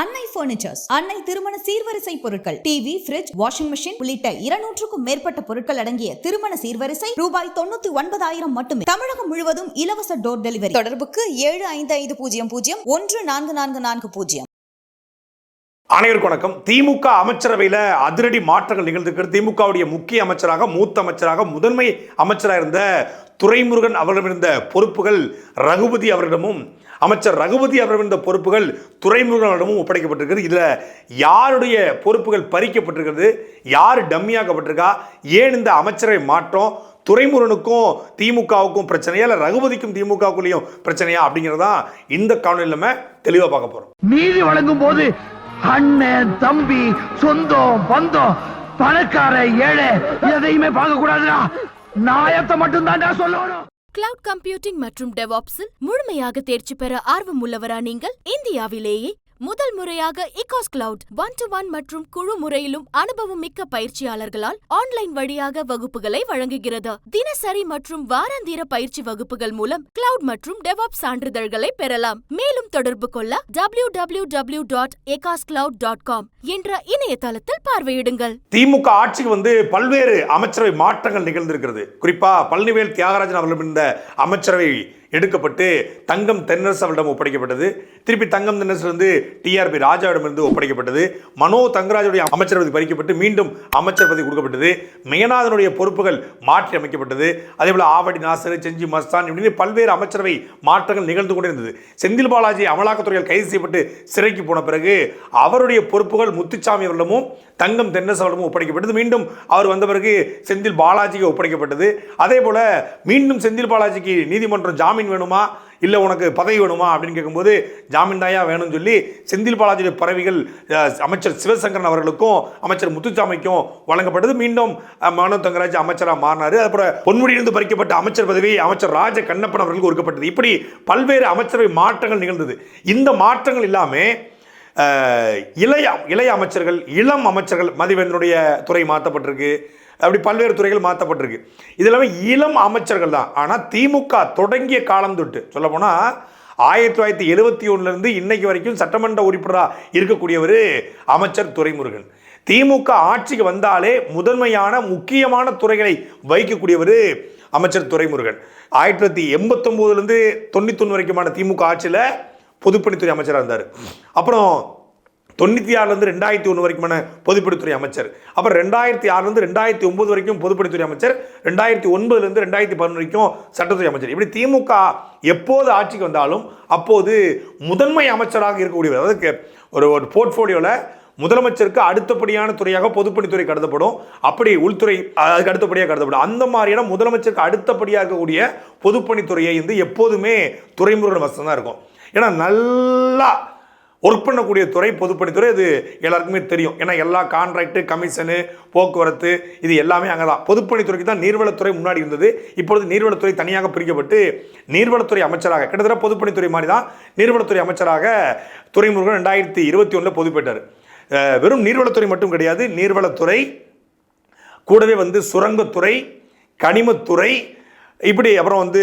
அன்னை பர்னிச்சர்ஸ் அன்னை திருமண சீர்வரிசை பொருட்கள். டிவி ஃபிரிட்ஜ் வாஷிங் மெஷின் உள்ளிட்ட இருநூற்றுக்கும் மேற்பட்ட பொருட்கள் அடங்கிய திருமண சீர்வரிசை ரூபாய் தொண்ணூத்தி ஒன்பதாயிரம் மட்டுமே. தமிழகம் முழுவதும் இலவச டோர் டெலிவரி தொடர்புக்கு ஏழு ஐந்து ஐந்து பூஜ்ஜியம் பூஜ்ஜியம் ஒன்று நான்கு நான்கு நான்கு பூஜ்ஜியம். அனைவருக்கும் வணக்கம். திமுக அமைச்சரவையில் அதிரடி மாற்றங்கள் நிகழ்ந்திருக்கிறது திமுகவுடைய முக்கிய அமைச்சராக மூத்த அமைச்சராக முதன்மை அமைச்சராக இருந்த துரைமுருகன் அவர்களிடமிருந்த பொறுப்புகள் ரகுபதி அவரிடமும் அமைச்சர் ரகுபதி அவர்களிருந்த பொறுப்புகள் துறைமுகங்களிடமும் ஒப்படைக்கப்பட்டிருக்கிறது. இதில் யாருடைய பொறுப்புகள் பறிக்கப்பட்டிருக்கிறது? யார் டம்மியாக்கப்பட்டிருக்கா? ஏன் இந்த அமைச்சரை மாற்றம்? துறைமுருகனுக்கும் திமுகவுக்கும் பிரச்சனையா? இல்லை ரகுபதிக்கும் திமுகவுக்குள்ளேயும் பிரச்சனையா? அப்படிங்கிறதான் இந்த காணொலி நம்ம தெளிவாக பார்க்க போகிறோம் நீதி வழங்கும் போது அண்ணன் தம்பி சொந்தம் பந்தம் பணக்கார ஏழை எதையுமே பார்க்க கூடாதுடா நாயத்தை மட்டும் தான் சொல்லணும். கிளவுட் கம்ப்யூட்டிங் மற்றும் டெவாப்ஸில் முழுமையாக தேர்ச்சி பெற ஆர்வம் உள்ளவரா நீங்கள்? இந்தியாவிலேயே முதல் முறையாக இகோஸ் கிளவுட் ஒன் டு ஒன் மற்றும் குழு முறையிலும் அனுபவம் மிக்க பயிற்சியாளர்களால் ஆன்லைன் வழியாக வகுப்புகளை வழங்குகிறது. தினசரி மற்றும் வாராந்திர பயிற்சி வகுப்புகள் மூலம் கிளவுட் மற்றும் டெவாப் சான்றிதழ்களை பெறலாம். மேலும் தொடர்பு கொள்ள W W W dot எகாஸ் cloud dot com என்ற இணையதளத்தில் பார்வையிடுங்கள். திமுக ஆட்சிக்கு வந்து பல்வேறு அமைச்சரவை மாற்றங்கள் நிகழ்ந்திருக்கிறது. குறிப்பா பழனிவேல் தியாகராஜன் அவர்களிடம் இருந்த அமைச்சரவை எடுக்கப்பட்டு தங்கம் தென்னரசு அவரிடம் ஒப்படைக்கப்பட்டது. திருப்பி தங்கம் தென்னரசு வந்து டிஆர்பி ராஜாவிடமிருந்து ஒப்படைக்கப்பட்டது. மனோ தங்கராஜுடைய அமைச்சர் பதவி பறிக்கப்பட்டு மீண்டும் அமைச்சர் பதவி கொடுக்கப்பட்டது. மேனாதனுடைய பொறுப்புகள் மாற்றி அமைக்கப்பட்டது. அதே போல் ஆவடி நாசர் செஞ்சி மஸ்தான் இப்படின்னு பல்வேறு அமைச்சரவை மாற்றங்கள் நிகழ்ந்து கொண்டிருந்தது. செந்தில் பாலாஜி அமலாக்கத்துறையால் கைது செய்யப்பட்டு சிறைக்கு போன பிறகு அவருடைய பொறுப்புகள் முத்துச்சாமி அவரிடமும் தங்கம் தென்னஸ் அவரிடமும் ஒப்படைக்கப்பட்டது. மீண்டும் அவர் வந்த பிறகு செந்தில் பாலாஜிக்கு ஒப்படைக்கப்பட்டது. அதே போல மீண்டும் செந்தில் பாலாஜிக்கு நீதிமன்றம் ஜாமீன் வேணுமா? இல்லை உனக்கு பதவி வேணுமா அப்படின்னு கேட்கும்போது ஜாமீன் தாயா வேணும்னு சொல்லி செந்தில் பாலாஜியுடைய பறவைகள் அமைச்சர் சிவசங்கரன் அவர்களுக்கும் அமைச்சர் முத்துச்சாமிக்கும் வழங்கப்பட்டது. மீண்டும் அஹ், மனோ தங்கராஜ் அமைச்சராக மாறினார். அப்புறம் பொன்முடியிலிருந்து பறிக்கப்பட்ட அமைச்சர் பதவி அமைச்சர் ராஜ கண்ணப்பன் அவர்களுக்கு ஒதுக்கப்பட்டது. இப்படி பல்வேறு அமைச்சரவை மாற்றங்கள் நிகழ்ந்தது. இந்த மாற்றங்கள் இல்லாமல் இளைய இளைய அமைச்சர்கள் இளம் அமைச்சர்கள் மதிவேந்தனுடைய துறை மாற்றப்பட்டிருக்கு அப்படி பல்வேறு துறைகள் மாற்றப்பட்டிருக்கு இது எல்லாமே இளம் அமைச்சர்கள் தான். ஆனால் திமுக தொடங்கிய காலம் தொட்டு சொல்லப்போனால் ஆயிரத்தி தொள்ளாயிரத்தி எழுபத்தி ஒன்றுலேருந்து இன்னைக்கு வரைக்கும் சட்டமன்ற உறுப்பினராக இருக்கக்கூடியவர் அமைச்சர் துரைமுருகன். திமுக ஆட்சிக்கு வந்தாலே முதன்மையான முக்கியமான துறைகளை வைக்கக்கூடியவர் அமைச்சர் துரைமுருகன். ஆயிரத்தி தொள்ளாயிரத்தி எண்பத்தொம்போதுலேருந்து தொண்ணூத்தொன்று வரைக்குமான திமுக ஆட்சியில் பொதுப்பணித்துறை அமைச்சராக இருந்தார். அப்புறம் தொண்ணூற்றி ஆறுலேருந்து ரெண்டாயிரத்தி ஒன்று வரைக்குமான பொதுப்பணித்துறை அமைச்சர். அப்புறம் ரெண்டாயிரத்தி ஆறுலேருந்து ரெண்டாயிரத்தி ஒன்பது வரைக்கும் பொதுப்பணித்துறை அமைச்சர். ரெண்டாயிரத்தி ஒன்பதுலேருந்து ரெண்டாயிரத்தி பதினொன்று வரைக்கும் சட்டத்துறை அமைச்சர். இப்படி திமுக எப்போது ஆட்சிக்கு வந்தாலும் அப்போது முதன்மை அமைச்சராக இருக்கக்கூடியவர் அதாவது ஒரு ஒரு போர்ட்ஃபோலியோவில் முதலமைச்சருக்கு அடுத்தபடியான துறையாக பொதுப்பணித்துறை கருதப்படும். அப்படி உள்துறை அதுக்கு அடுத்தபடியாக கருதப்படும். அந்த மாதிரியான முதலமைச்சருக்கு அடுத்தபடியாக இருக்கக்கூடிய பொதுப்பணித்துறையை வந்து எப்போதுமே துறைமுருகன் வசம் தான் இருக்கும். ஏன்னா நல்லா ஒர்க் பண்ணக்கூடிய துறை பொதுப்பணித்துறை அது எல்லாருக்குமே தெரியும். ஏன்னா எல்லா கான்ட்ராக்டு கமிஷனு போக்குவரத்து இது எல்லாமே அங்கே தான் பொதுப்பணித்துறைக்கு தான் நீர்வளத்துறை முன்னாடி இருந்தது. இப்பொழுது நீர்வளத்துறை தனியாக பிரிக்கப்பட்டு நீர்வளத்துறை அமைச்சராக கிட்டத்தட்ட பொதுப்பணித்துறை மாதிரி தான் நீர்வளத்துறை அமைச்சராக துறைமுருகன் ரெண்டாயிரத்தி இருபத்தி ஒன்றில் பொதுப்பேற்றார். வெறும் நீர்வளத்துறை மட்டும் கிடையாது நீர்வளத்துறை கூடவே வந்து சுரங்கத்துறை கனிமத்துறை இப்படி அப்புறம் வந்து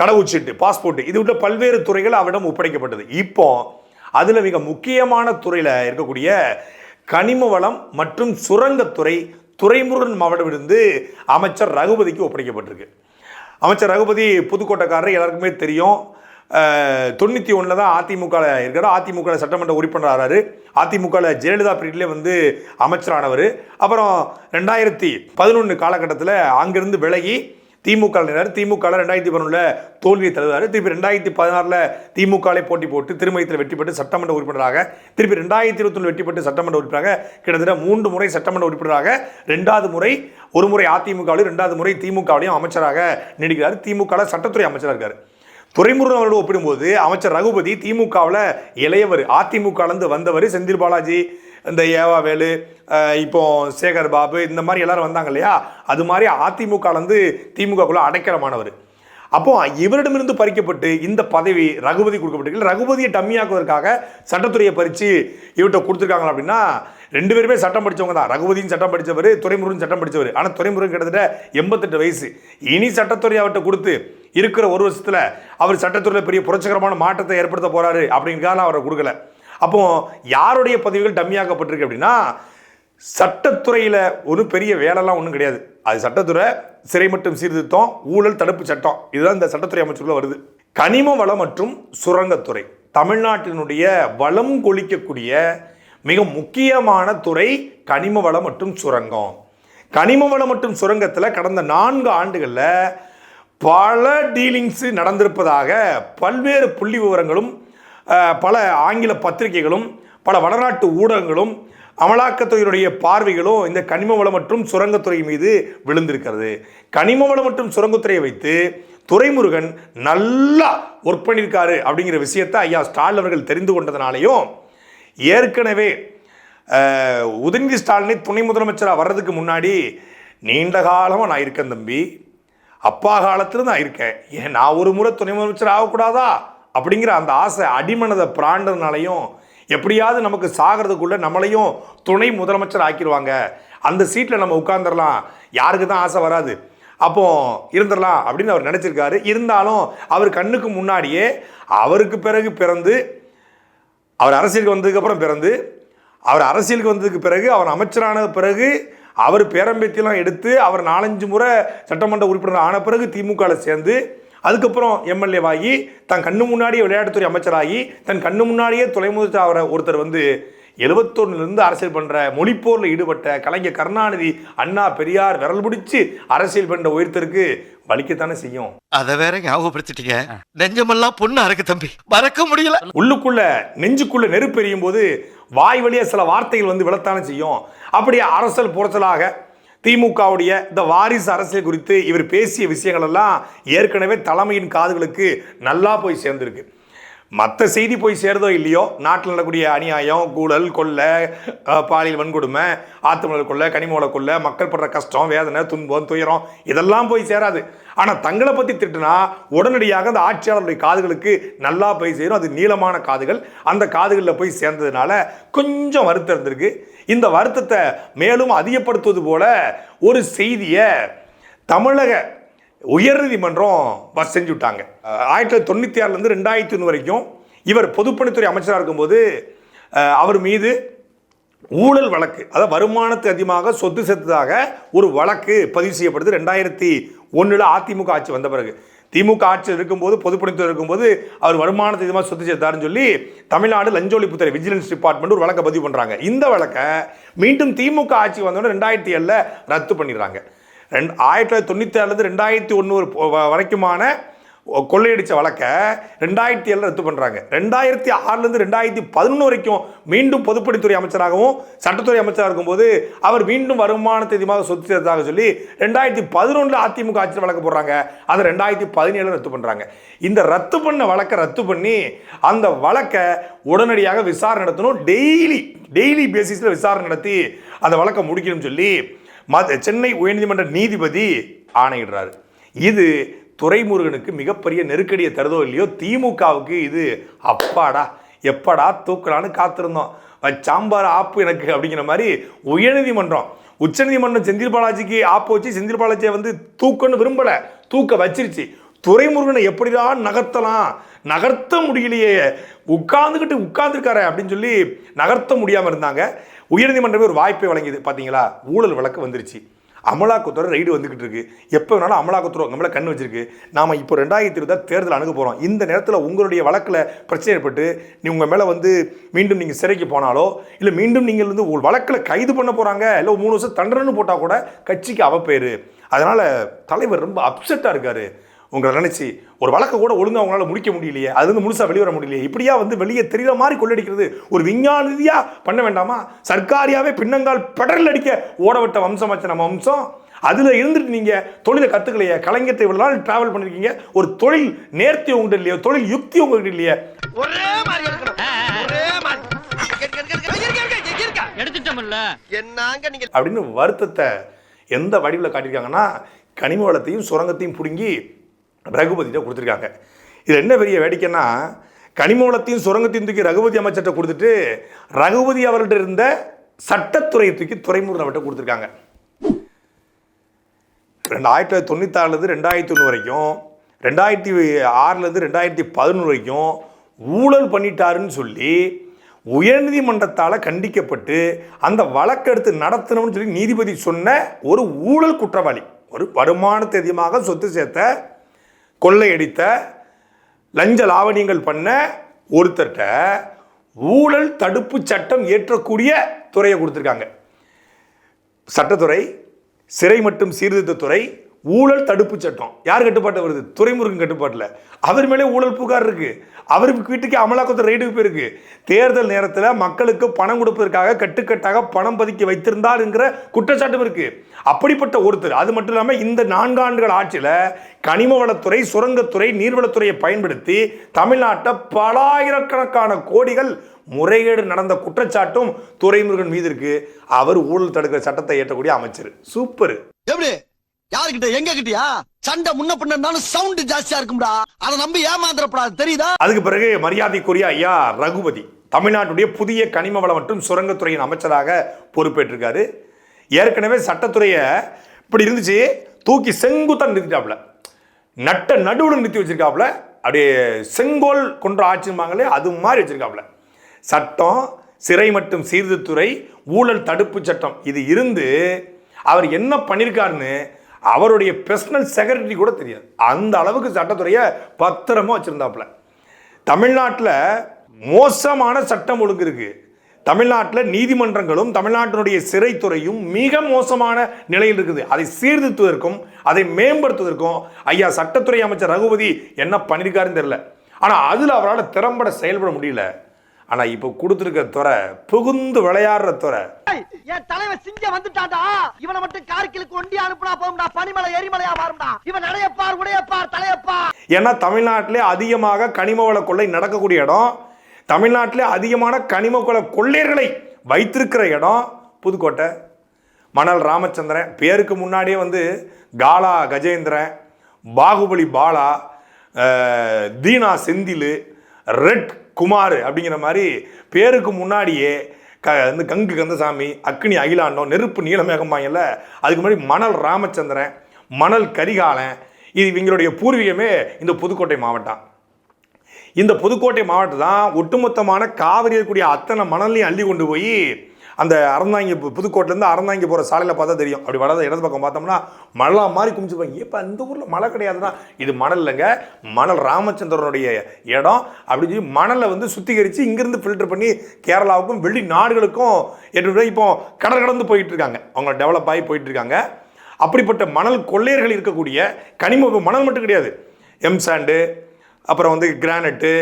கடவுச்சீட்டு பாஸ்போர்ட் இது உள்ள பல்வேறு துறைகள் அவரிடம் ஒப்படைக்கப்பட்டது. இப்போ அதில் மிக முக்கியமான துறையில் இருக்கக்கூடிய கனிம வளம் மற்றும் சுரங்கத்துறை துறைமுருகன் மாவட்டமிருந்து அமைச்சர் ரகுபதிக்கு ஒப்படைக்கப்பட்டிருக்கு. அமைச்சர் ரகுபதி புதுக்கோட்டைக்காரர் எல்லாருக்குமே தெரியும். தொண்ணூற்றி ஒன்றில் தான் அதிமுகவில் இருக்கிறார் அதிமுகவில் சட்டமன்ற உறுப்பினர் ஆறாரு. அதிமுகவில் ஜெயலலிதா பீரியட்லேயே வந்து அமைச்சரானவர். அப்புறம் ரெண்டாயிரத்தி பதினொன்று காலகட்டத்தில் அங்கிருந்து விலகி திமுக நின்றார் திமுக ரெண்டாயிரத்தி பதினொன்றில் தோல்வியை தழுவார் திருப்பி ரெண்டாயிரத்தி பதினாறில் திமுகவில் போட்டி போட்டு திருமயத்தில் வெற்றி பெற்று சட்டமன்ற உறுப்பினராக திருப்பி ரெண்டாயிரத்தி இருபத்தொன்று வெற்றி பெற்று சட்டமன்ற உறுப்பினராக கிட்டத்தட்ட மூன்று முறை சட்டமன்ற உறுப்பினராக ரெண்டாவது முறை ஒரு முறை அதிமுகவிலும் ரெண்டாவது முறை திமுகவிலையும் அமைச்சராக நீடிக்கிறார். திமுகவில் சட்டத்துறை அமைச்சராக இருக்கார். துறைமுருகன் அவரோடு ஒப்பிடும்போது அமைச்சர் ரகுபதி திமுகவில் இளையவர் அதிமுகலேருந்து வந்தவர் செந்தில் பாலாஜி. இந்த ஏவாவேலு இப்போ சேகர் பாபு இந்த மாதிரி எல்லாரும் வந்தாங்க இல்லையா? அது மாதிரி அதிமுகலேருந்து திமுகக்குள்ள அடைக்கலமானவர். அப்போ இவரிடமிருந்து பறிக்கப்பட்டு இந்த பதவி ரகுபதி கொடுக்கப்பட்டு ரகுபதியை டம்மியாக்குவதற்காக சட்டத்துறையை பறித்து இவர்கிட்ட கொடுத்துருக்காங்களா அப்படின்னா ரெண்டு பேருமே சட்டம் படித்தவங்க தான். ரகுபதியும் சட்டம் படித்தவர் துறைமுருகன் சட்டம் படித்தவர் ஆனால் துறைமுருகன் கிட்டத்தட்ட எண்பத்தெட்டு வயசு. இனி சட்டத்துறை அவர்கிட்ட கொடுத்து இருக்கிற ஒரு வருஷத்தில் அவர் சட்டத்துறையில் பெரிய புரட்சிகரமான மாற்றத்தை ஏற்படுத்த போகிறாரு அப்படிங்கிறதால அவரை கொடுக்கல. அப்போ யாருடைய பதவிகள் டம்மியாக்கப்பட்டிருக்கு அப்படின்னா சட்டத்துறையில் ஒரு பெரிய வேலைலாம் ஒன்றும் கிடையாது. அது சட்டத்துறை சிறை மற்றும் சீர்திருத்தம் ஊழல் தடுப்பு சட்டம். இதுதான் இந்த சட்டத்துறை அமைச்சருக்குள்ள வருது. கனிம வளம் மற்றும் சுரங்கத்துறை. தமிழ்நாட்டினுடைய வளம் கொளிக்கக்கூடிய மிக முக்கியமான துறை கனிம வளம் மற்றும் சுரங்கம். கனிம வளம் மற்றும் சுரங்கத்தில் கடந்த நான்கு ஆண்டுகளில் பல டீலிங்ஸ் நடந்திருப்பதாக பல்வேறு புள்ளி விவரங்களும் பல ஆங்கில பத்திரிகைகளும் பல வடநாட்டு ஊடகங்களும் அமலாக்கத்துறையினுடைய பார்வைகளும் இந்த கனிம வளம் மற்றும் சுரங்கத்துறை மீது விழுந்திருக்கிறது. கனிம வளம் மற்றும் சுரங்கத்துறையை வைத்து துரைமுருகன் நல்லா ஒர்க் பண்ணியிருக்காரு அப்படிங்கிற விஷயத்தை ஐயா ஸ்டாலின் அவர்கள் தெரிந்து கொண்டதுனாலையும் ஏற்கனவே உதயநிதி ஸ்டாலினை துணை முதலமைச்சராக வர்றதுக்கு முன்னாடி நீண்ட காலமாக நான் இருக்கேன் தம்பி. அப்பா காலத்துல நான் இருக்கேன். ஏன் நான் ஒரு முறை துணை முதலமைச்சர் ஆகக்கூடாதா? அப்படிங்கிற அந்த ஆசை அடிமனதை பிராண்டதுனாலையும் எப்படியாவது நமக்கு சாகிறதுக்குள்ளே நம்மளையும் துணை முதலமைச்சர் ஆக்கிடுவாங்க அந்த சீட்டில் நம்ம உட்காந்துடலாம் யாருக்கு தான் ஆசை வராது. அப்போ இருந்துடலாம் அப்படின்னு அவர் நினச்சிருக்காரு. இருந்தாலும் அவர் கண்ணுக்கு முன்னாடியே அவருக்கு பிறகு பிறந்து அவர் அரசியலுக்கு வந்ததுக்கப்புறம் பிறந்து அவர் அரசியலுக்கு வந்ததுக்கு பிறகு அவர் அமைச்சரான பிறகு அவர் பேரம்பேத்திலாம் எடுத்து அவர் நாலஞ்சு முறை சட்டமன்ற உறுப்பினர் ஆன பிறகு திமுகவில் சேர்ந்து அதுக்கப்புறம் எம்எல்ஏவாகி தன் கண்ணு முன்னாடியே விளையாட்டுத்துறை அமைச்சராகி தன் கண்ணு முன்னாடியே முதலமைச்சர் ஆகிற ஒருத்தர் வந்து எழுபத்தொன்னுலேருந்து அரசியல் பண்ணுற மொழிப்போரில் ஈடுபட்ட கலைஞர் கருணாநிதி அண்ணா பெரியார் விரல் பிடிச்சி அரசியல் பண்ணுற உயர்த்தருக்கு வலிக்கத்தானே செய்யும். அத வேற ஞாபகப்படுத்திட்டீங்க. நெஞ்சமெல்லாம் பொண்ணு அறக்கு தம்பி. மறக்க முடியல. உள்ளுக்குள்ள நெஞ்சுக்குள்ள நெருப்பு எரியும் போது வாய் வழியா சில வார்த்தைகள் வந்து விழத்தானே செய்யும். அப்படி அரசல் புரசலாக திமுகவுடைய இந்த வாரிசு அரசியல் குறித்து இவர் பேசிய விஷயங்கள் எல்லாம் ஏற்கனவே தலைமையின் காதுகளுக்கு நல்லா போய் சேர்ந்துருக்கு. மற்ற செய்தி போய் சேருதோ இல்லையோ நாட்டில் நடக்கூடிய அநியாயம் கூழல் கொள்ளை பாலியல் வன்கொடுமை ஆத்துமலர் கொள்ளை கனிமூல கொள்ளை மக்கள் படுற கஷ்டம் வேதனை துன்பம் துயரம் இதெல்லாம் போய் சேராது. ஆனால் தங்களை பற்றி திட்டுனா உடனடியாக அந்த ஆட்சியாளருடைய காதுகளுக்கு நல்லா போய் சேரும். அது நீளமான காதுகள். அந்த காதுகளில் போய் சேர்ந்ததுனால கொஞ்சம் வருத்தம் இருந்திருக்கு. இந்த வருத்தத்தை மேலும் அதிகப்படுத்துவது போல ஒரு செய்தியை தமிழக உயர்நீதிமன்றம் பஸ் செஞ்சு விட்டாங்க ஆயிரத்தி தொள்ளாயிரத்தி தொண்ணூற்றி ஆறுலேருந்து ரெண்டாயிரத்தி ஒன்று வரைக்கும் இவர் பொதுப்பணித்துறை அமைச்சராக இருக்கும்போது அவர் மீது ஊழல் வழக்கு அதாவது வருமானத்தை அதிகமாக சொத்து சேர்த்ததாக ஒரு வழக்கு பதிவு செய்யப்படுது. ரெண்டாயிரத்தி ஒன்றில் அதிமுக ஆட்சி வந்த பிறகு. திமுக ஆட்சியில் இருக்கும்போது பொதுப்பணித்துறை இருக்கும்போது அவர் வருமானத்தை அதிகமாக சொத்து சேர்த்தாருன்னு சொல்லி தமிழ்நாடு லஞ்ச ஒழிப்புத்துறை விஜிலன்ஸ் டிபார்ட்மெண்ட் ஒரு வழக்கை பதிவு பண்ணுறாங்க இந்த வழக்கை மீண்டும் திமுக ஆட்சி வந்தோடனே ரெண்டாயிரத்தி ஏழில் ரத்து பண்ணிடுறாங்க. ரெண்டு ஆயிரத்தி தொள்ளாயிரத்தி தொண்ணூற்றி ஆறுலேருந்து ரெண்டாயிரத்தி ஒன்று வரைக்குமான கொள்ளையடித்த வழக்கை ரெண்டாயிரத்தி ஏழில் ரத்து பண்ணுறாங்க ரெண்டாயிரத்தி ஆறுலேருந்து ரெண்டாயிரத்தி பதினொன்று வரைக்கும் மீண்டும் பொதுப்பணித்துறை அமைச்சராகவும் சட்டத்துறை அமைச்சராக இருக்கும்போது அவர் மீண்டும் வருமானத்தை அதிகமாக சொத்து சேர்த்ததாக சொல்லி ரெண்டாயிரத்தி பதினொன்றில் அதிமுக ஆட்சியில் வழக்கு போடுறாங்க. அதை ரெண்டாயிரத்தி பதினேழில் ரத்து பண்ணுறாங்க இந்த ரத்து பண்ண வழக்கை ரத்து பண்ணி அந்த வழக்கை உடனடியாக விசாரணை நடத்தணும். டெய்லி டெய்லி பேசிஸில் விசாரணை நடத்தி அந்த வழக்கை முடிக்கணும்னு சொல்லி மத சென்னை உயர்நீதிமன்ற நீதிபதி ஆணையிடுறாரு. இது துரைமுருகனுக்கு மிகப்பெரிய நெருக்கடியை தருதோ இல்லையோ திமுகவுக்கு இது அப்பாடா எப்படா தூக்கலான்னு காத்திருந்தோம். சாம்பார் ஆப்பு எனக்கு அப்படிங்கிற மாதிரி உயர்நீதிமன்றம் உச்சநீதிமன்றம் செந்தில் பாலாஜிக்கு ஆப்பு வச்சு செந்தில் பாலாஜியை வந்து தூக்கன்னு விரும்பல தூக்க வச்சிருச்சு. துரைமுருகனை எப்படிதான் நகர்த்தலாம்? நகர்த்த முடியலையே. உட்கார்ந்துக்கிட்டு உட்கார்ந்துருக்காரு அப்படின்னு சொல்லி நகர்த்த முடியாமல் இருந்தாங்க. உயர்நீதிமன்றமே ஒரு வாய்ப்பை வழங்கியது பார்த்தீங்களா ஊழல் வழக்கு வந்துருச்சு. அமலாக்கத்துறை ரைடு வந்துக்கிட்டு இருக்கு. எப்போ வேணாலும் அமலாக்கத்துறை மேலே கண் வச்சிருக்கு. நாம இப்போ ரெண்டாயிரத்தி இருபதா தேர்தல் அணுக போகிறோம் இந்த நேரத்தில் உங்களுடைய வழக்கில் பிரச்சனை ஏற்பட்டு நீ உங்கள் மேலே வந்து மீண்டும் நீங்கள் சிறைக்கு போனாலோ இல்லை மீண்டும் நீங்கள் வந்து உங்கள் வழக்கில் கைது பண்ண போகிறாங்க இல்லை மூணு வருஷம் தண்டனை போட்டால் கூட கட்சிக்கு அவப்பேர் அதனால் தலைவர் ரொம்ப அப்செட்டாக இருக்காரு. உங்களை நினைச்சு ஒரு வழக்கை கூட ஒழுங்கா அவங்களால முடிக்க முடியலையே அது வந்து முழுசா வெளியே வர முடியலையே இப்படியா வந்து வெளியே தெரியுற மாதிரி கொள்ளடிக்கிறது ஒரு விஞ்ஞான ரீதியா பண்ண வேண்டாமா? சர்க்காரியாவே பின்னங்கால் பெடரல் அடிக்க ஓடவிட்ட வம்சமாச்சு நம்ம வம்சம் அதுல இருந்துட்டு நீங்க தொழிலை கத்துக்கலையே கலைஞத்தை இவ்வளவு நாள் டிராவல் பண்ணிருக்கீங்க ஒரு தொழில் நேர்த்தி உங்ககிட்ட இல்லையே தொழில் யுக்தி உங்ககிட்ட இல்லையே? ஒரே மாதிரி. எடுத்துட்டோம்ல. என்னங்க நீங்க? அப்படின்னு வருத்தத்தை எந்த வடிவில் காட்டியிருக்காங்கன்னா கனிம வளத்தையும் சுரங்கத்தையும் பிடுங்கி ரகுபதிட்ட கொடுத்துருக்காங்க. இது என்ன பெரிய வேடிக்கைன்னா கனிமூலத்தையும் சுரங்கத்தையும் தூக்கி ரகுபதி அமைச்சர்கிட்ட கொடுத்துட்டு ரகுபதி அவர்கிட்ட இருந்த சட்டத்துறையை தூக்கி துறைமுருகன் அவர்கிட்ட கொடுத்துருக்காங்க. ரெண்டாயிரத்தி தொள்ளாயிரத்தி தொண்ணூத்தாறுலேருந்து ரெண்டாயிரத்தி ஒன்று வரைக்கும் ரெண்டாயிரத்தி ஆறுலேருந்து ரெண்டாயிரத்தி பதினொன்று வரைக்கும் ஊழல் பண்ணிட்டாருன்னு சொல்லி உயர்நீதிமன்றத்தால் கண்டிக்கப்பட்டு அந்த வழக்கெடுத்து நடத்தணும்னு சொல்லி நீதிபதி சொன்ன ஒரு ஊழல் குற்றவாளி ஒரு வருமானத்தை அதிகமாக சொத்து சேர்த்த கொள்ளையடித்த லஞ்ச லாவணியங்கள் பண்ண ஒருத்தர்கிட்ட ஊழல் தடுப்பு சட்டம் ஏற்றக்கூடிய துறையை கொடுத்துருக்காங்க. சட்டத்துறை சிறை மற்றும் சீர்திருத்தத்துறை ஊழல் தடுப்பு சட்டம். யார் கட்டுப்பாட்டு வருது? துறைமுருகன் கட்டுப்பாட்டில். அவர் மேலே ஊழல் புகார் இருக்கு. அவருக்கு வீட்டுக்கு அமலாக்கத்துறை ரைடுக்கு போயிருக்கு. தேர்தல் நேரத்தில் மக்களுக்கு பணம் கொடுப்பதற்காக கட்டுக்கட்டாக பணம் பதுக்கி வைத்திருந்தார் என்கிற குற்றச்சாட்டும் இருக்கு. அப்படிப்பட்ட ஒருத்தர் அது மட்டும் இல்லாமல் இந்த நான்காண்டுகள் ஆட்சியில் கனிம வளத்துறை சுரங்கத்துறை நீர்வளத்துறையை பயன்படுத்தி தமிழ்நாட்டை பல ஆயிரக்கணக்கான கோடிகள் முறைகேடு நடந்த குற்றச்சாட்டும் துறைமுருகன் மீது இருக்கு. அவர் ஊழல் தடுக்கிற சட்டத்தை ஏற்றக்கூடிய அமைச்சர். சூப்பர். எப்படி? யாருக்கிட்ட எங்க கிட்டயா சண்டை முன்ன பின்னாலும் சவுண்ட் ஜாஸ்தியா இருக்கும்டா. அதை நம்பி ஏமாந்துடப்படாது தெரியுதா? அதுக்கு பிறகு மரியாதைக்குரிய ஐயா ரகுபதி தமிழ்நாட்டுடைய புதிய கனிம வளம் மற்றும் சுரங்கத்துறையின் அமைச்சராக பொறுப்பேற்றிருக்காரு. ஏற்கனவே சட்டத்துறையை இப்படி இருந்துச்சு தூக்கி செங்குத்தான் நிறுத்திட்டாப்புல. நட்ட நடுவில் நிறுத்தி வச்சிருக்காப்புல. அப்படியே செங்கோல் கொன்ற ஆட்சிமாங்களே அது மாதிரி வச்சிருக்காப்புல. சட்டம் சிறை மற்றும் சீர்திருத்துறை ஊழல் தடுப்பு சட்டம் இது இருந்து அவர் என்ன பண்ணியிருக்காருன்னு அவருடைய பர்சனல் செக்ரட்டரி கூட தெரியாது. அந்த அளவுக்கு சட்டத்துறையை பத்திரமா வச்சுருந்தாப்புல. தமிழ்நாட்டில் மோசமான சட்டம் ஒழுங்கு இருக்குது தமிழ்நாட்டில் நீதிமன்றங்களும் தமிழ்நாட்டினுடைய சிறைத்துறையும் மிக மோசமான நிலையில் இருக்குது. அதை சீர்திருத்துவதற்கும் அதை மேம்படுத்துவதற்கும் ஐயா சட்டத்துறை அமைச்சர் ரகுபதி என்ன பண்ணியிருக்காருன்னு தெரியல. ஆனால் அதில் அவரால் திறம்பட செயல்பட முடியல. ஆனால் இப்போ கொடுத்துருக்க துறை புகுந்து விளையாடுற துறை. என் தலைவன் சிங்க வந்துட்டாடா இவனை மட்டும் கார்கிலுக்கு ஒண்டி அனுப்புனா போகும்டா. பனிமலை எரிமலையா மாறும்டா. இவன் நடையப்பார் உடையப்பார் தலையப்பார். ஏன்னா தமிழ்நாட்டிலே அதிகமாக கனிம வள கொள்ளை நடக்கக்கூடிய இடம். தமிழ்நாட்டிலே அதிகமான கனிம வள கொள்ளையர்களை வைத்திருக்கிற இடம் புதுக்கோட்டை. மணல் ராமச்சந்திரன் பேருக்கு முன்னாடியே வந்து காலா கஜேந்திரன் பாகுபலி பாலா தீனா செந்தில் ரெட் குமார் அப்படிங்கிற மாதிரி பேருக்கு முன்னாடியே க இந்த கங்கு கந்தசாமி அக்னி அகிலாண்டம் நெருப்பு நீளமேகம்பாங்கல்ல அதுக்கு முன்னாடி மணல் ராமச்சந்திரன் மணல் கரிகாலன் இது இவங்களுடைய பூர்வீகமே இந்த புதுக்கோட்டை மாவட்டம். இந்த புதுக்கோட்டை மாவட்டம் தான் ஒட்டுமொத்தமான காவிரி இருக்கக்கூடிய அத்தனை மணலையும் அள்ளி கொண்டு போய் அந்த அறந்தாங்கி புதுக்கோட்டிலேருந்து அறந்தாங்கி போகிற சாலையில் பார்த்தா தெரியும். அப்படி வடது இடது பக்கம் பார்த்தோம்னா மழை மாதிரி குமிச்சுப்பாங்க இப்போ இந்த ஊரில் மழை கிடையாதுன்னா இது மணல் இல்லைங்க. மணல் ராமச்சந்திரனுடைய இடம். அப்படின்னு சொல்லி மணலை வந்து சுத்திகரித்து இங்கேருந்து ஃபில்டர் பண்ணி கேரளாவுக்கும் வெளி நாடுகளுக்கும் ஏற்று இப்போ கடல் கடந்து போயிட்டு இருக்காங்க. அவங்க டெவலப் ஆகி போயிட்டு இருக்காங்க. அப்படிப்பட்ட மணல் கொள்ளையர்கள் இருக்கக்கூடிய கனிம மணல் மட்டும் கிடையாது. எம்சாண்டு அப்புறம் வந்து கிரானைட்டு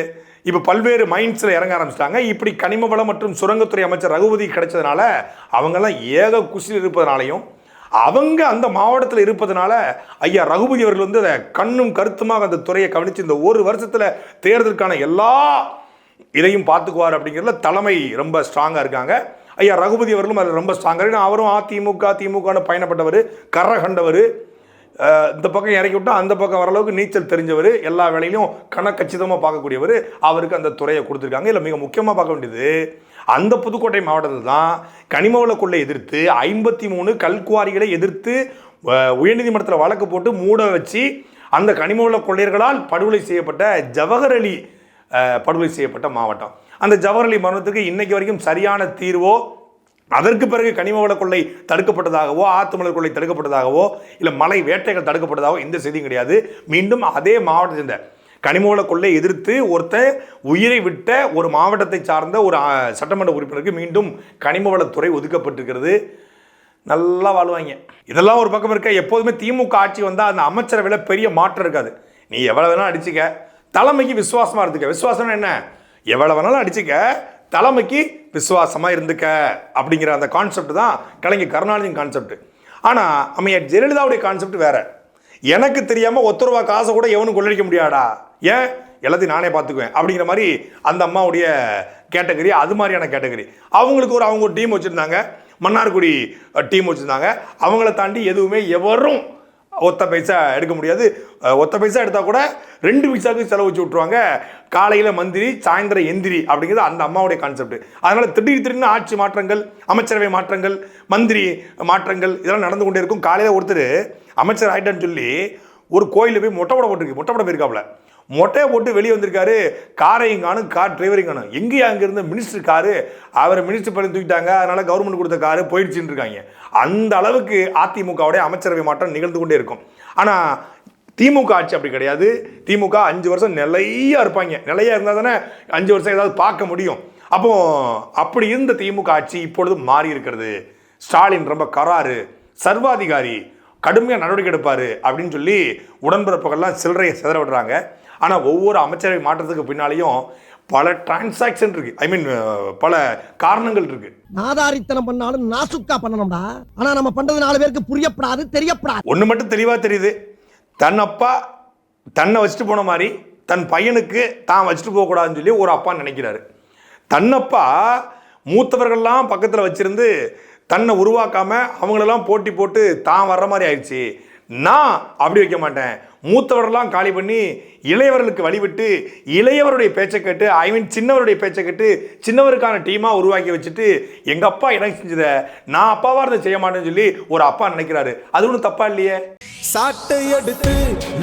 இப்போ பல்வேறு மைண்ட்ஸில் இறங்க ஆரம்பிச்சிட்டாங்க. இப்படி கனிம வளம் மற்றும் சுரங்கத்துறை அமைச்சர் ரகுபதி கிடைச்சதுனால அவங்கெல்லாம் ஏக குசியில் இருப்பதனாலையும் அவங்க அந்த மாவட்டத்தில் இருப்பதனால ஐயா ரகுபதி அவர்கள் வந்து அதை கண்ணும் கருத்துமாக அந்த துறையை கவனித்து இந்த ஒரு வருஷத்தில் தேர்தலுக்கான எல்லா இதையும் பார்த்துக்குவார் அப்படிங்கிறதுல தலைமை ரொம்ப ஸ்ட்ராங்காக இருக்காங்க. ஐயா ரகுபதி அவர்களும் அதில் ரொம்ப ஸ்ட்ராங்காக அவரும் அதிமுக திமுகன்னு பயணப்பட்டவர் கரை கண்டவர் இந்த பக்கம் இறக்கி விட்டா அந்த பக்கம் வர அளவுக்கு நீச்சல் தெரிஞ்சவர் எல்லா வேலையிலும் கணக்கச்சிதமாக பார்க்கக்கூடியவர் அவருக்கு அந்த துறையை கொடுத்துருக்காங்க. இல்லை மிக முக்கியமாக பார்க்க வேண்டியது அந்த புதுக்கோட்டை மாவட்டத்தில் தான் கனிம கொள்ளை எதிர்த்து ஐம்பத்தி மூணு கல்குவாரிகளை எதிர்த்து உயர்நீதிமன்றத்தில் வழக்கு போட்டு மூட வச்சு அந்த கனிமவள கொள்ளையர்களால் படுகொலை செய்யப்பட்ட ஜவஹர் அலி படுகொலை செய்யப்பட்ட மாவட்டம். அந்த ஜவஹர் அலி மரணத்துக்கு இன்னைக்கு வரைக்கும் சரியான தீர்வோ அதற்கு பிறகு கனிம வள கொள்ளை தடுக்கப்பட்டதாகவோ ஆத்துமலர் கொள்ளை தடுக்கப்பட்டதாகவோ இல்லை மலை வேட்டைகள் தடுக்கப்பட்டதாகவோ எந்த செய்தியும் கிடையாது. மீண்டும் அதே மாவட்டத்தை சேர்ந்த கனிம கொள்ளை எதிர்த்து ஒருத்தன் உயிரை விட்ட ஒரு மாவட்டத்தை சார்ந்த ஒரு சட்டமன்ற உறுப்பினருக்கு மீண்டும் கனிம வளத்துறை ஒதுக்கப்பட்டிருக்கிறது. நல்லா வாழ்வாங்க. இதெல்லாம் ஒரு பக்கம் இருக்க எப்போதுமே திமுக ஆட்சி வந்தால் அந்த அமைச்சரவையில் பெரிய மாற்றம் இருக்காது. நீ எவ்வளோ வேணாலும் அடிச்சுக்க. தலைமைக்கு விசுவாசமாக இருந்துக்க. விசுவாசம் என்ன? எவ்வளோ வேணாலும் அடிச்சுக்க. தலைமைக்கு விசுவாசமாக இருந்துக்க அப்படிங்கிற அந்த கான்செப்ட் தான் கலைஞர் கருணாநிதியின் கான்செப்ட் ஆனால் அம்மையார் ஜெயலலிதாவுடைய கான்செப்ட் வேற. எனக்கு தெரியாமல் ஒத்த ரூபா காசை கூட எவனும் கொள்ளடிக்க முடியாடா? ஏன்? எல்லாத்தையும் நானே பார்த்துக்குவேன். அப்படிங்கிற மாதிரி அந்த அம்மாவுடைய கேட்டகரி அது மாதிரியான கேட்டகரி அவங்களுக்கு ஒரு அவங்க ஒரு டீம் வச்சுருந்தாங்க. மன்னார்குடி டீம் வச்சுருந்தாங்க. அவங்கள தாண்டி எதுவுமே எவரும் ஒத்த பைசா எடுக்க முடியாது. ஒத்த பைசா எடுத்தால் கூட ரெண்டு பைசாவுக்கு செலவு வச்சு விட்ருவாங்க காலையில் மந்திரி சாயந்தரம் எந்திரி அப்படிங்கிறது அந்த அம்மாவுடைய கான்செப்ட் அதனால் திடீர் திடீர்னு ஆட்சி மாற்றங்கள் அமைச்சரவை மாற்றங்கள் மந்திரி மாற்றங்கள் இதெல்லாம் நடந்து கொண்டே இருக்கும். காலையில் ஒருத்தர் அமைச்சர் ஆயிட்டான்னு சொல்லி ஒரு கோயிலில் போய் மொட்டை படம் போட்டிருக்கு. மொட்டை படம் போயிருக்காப்புல. மொட்டையை போட்டு வெளியே வந்திருக்காரு. காரையும் காணும் கார் டிரைவரையும் காணும் எங்கேயா அங்கேருந்து மினிஸ்டர் காரு அவரை மினிஸ்டர் பண்ணி தூக்கிட்டாங்க. அதனால கவர்மெண்ட் கொடுத்த காரு போயிடுச்சுன்னு இருக்காங்க. அந்த அளவுக்கு அதிமுகவுடைய அமைச்சரவை மாற்றம் நிகழ்ந்து கொண்டே இருக்கும். ஆனால் திமுக ஆட்சி அப்படி கிடையாது. திமுக அஞ்சு வருஷம் நிலையாக இருப்பாங்க. நிலையாக இருந்தால் தானே அஞ்சு வருஷம் ஏதாவது பார்க்க முடியும். அப்போ அப்படி இருந்த திமுக ஆட்சி இப்பொழுது மாறி இருக்கிறது. ஸ்டாலின் ரொம்ப கராறு. சர்வாதிகாரி. கடுமையாக நடவடிக்கை எடுப்பார் அப்படின்னு சொல்லி உடன்பிறப்புகள்லாம் சில்லறையை சிதற விடுறாங்க ஆனால் ஒவ்வொரு அமைச்சரவை மாற்றத்துக்கு பின்னாலேயும் பல டிரான்சாக்ஷன் இருக்கு. ஐ மீன் பல காரணங்கள் இருக்கு. நாதாரித்தனம் பண்ணாலும் நாசுக்கா பண்ணணும்டா. ஆனா நம்ம பண்றது நாலு பேருக்கு புரியப்படாது தெரியப்படாது. ஒன்று மட்டும் தெளிவாக தெரியுது. தன் அப்பா தன்னை வச்சுட்டு போன மாதிரி தன் பையனுக்கு தான் வச்சுட்டு போகக்கூடாதுன்னு சொல்லி ஒரு அப்பா நினைக்கிறாரு. தன்னப்பா மூத்தவர்கள்லாம் பக்கத்தில் வச்சிருந்து தன்னை உருவாக்காம அவங்களெல்லாம் போட்டி போட்டு தான் வர்ற மாதிரி ஆயிடுச்சு. நான் அப்படி வைக்க மாட்டேன். மூத்தவரெல்லாம் காலி பண்ணி இளையவர்களுக்கு வழிவிட்டு இளையவருடைய பேச்சை கேட்டு ஐ மீன் சின்னவருடைய பேச்சை கேட்டு சின்னவருக்கான டீமாக உருவாக்கி வச்சுட்டு எங்கள் அப்பா எனக்கு செஞ்சதை? நான் அப்பாவாக இருந்து செய்ய மாட்டேன்னு சொல்லி ஒரு அப்பா நினைக்கிறாரு. அது ஒன்றும் தப்பா இல்லையே? சாட்டை எடுத்து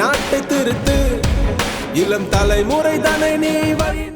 நாட்டை திருத்து. இளம் தலைமுறை தானே நீ